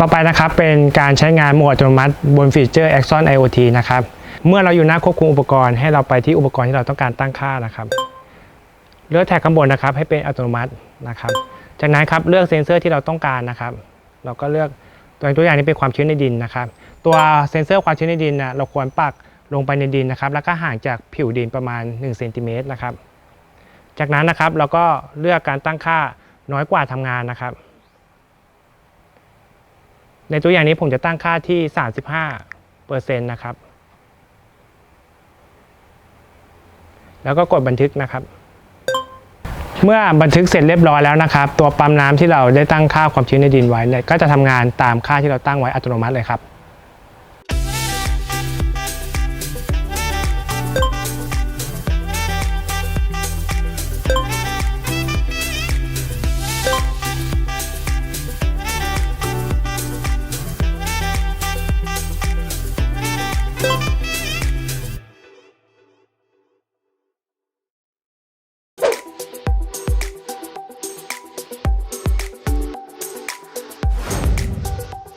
ต่อไปนะครับเป็นการใช้งานโหมดอัตโนมัติบนฟีเจอร์ Axon IoT นะครับ เมื่อเราอยู่หน้าควบคุมอุปกรณ์ให้เราไปที่อุปกรณ์ที่เราต้องการตั้งค่านะครับเลือกแท็กข้างบนนะครับ ให้เป็นอัตโนมัตินะครับ จากนั้นครับเลือกเซ็นเซอร์ที่เราต้องการนะครับ เราก็เลือกตัวตัวอย่างนี้เป็นความชื้นในดินนะครับ ตัวเซ็นเซอร์ความชื้นในดินนะเราควรปักลงไปในดินนะครับ แล้วก็ห่างจากผิวดินประมาณ1เซนติเมตรนะครับ จากนั้นนะครับเราก็เลือกการตั้งค่าน้อยกว่าทำงานนะครับ ในตัวอย่างนี้ผมจะตั้งค่าที่ 35เปอร์เซ็นต์นะครับ แล้วก็กดบันทึกนะครับ เมื่อบันทึกเสร็จเรียบร้อยแล้วนะครับ ตัวปั๊มน้ำที่เราได้ตั้งค่าความชื้นในดินไว้เนี่ยก็จะทำงานตามค่าที่เราตั้งไว้อัตโนมัติเลยครับ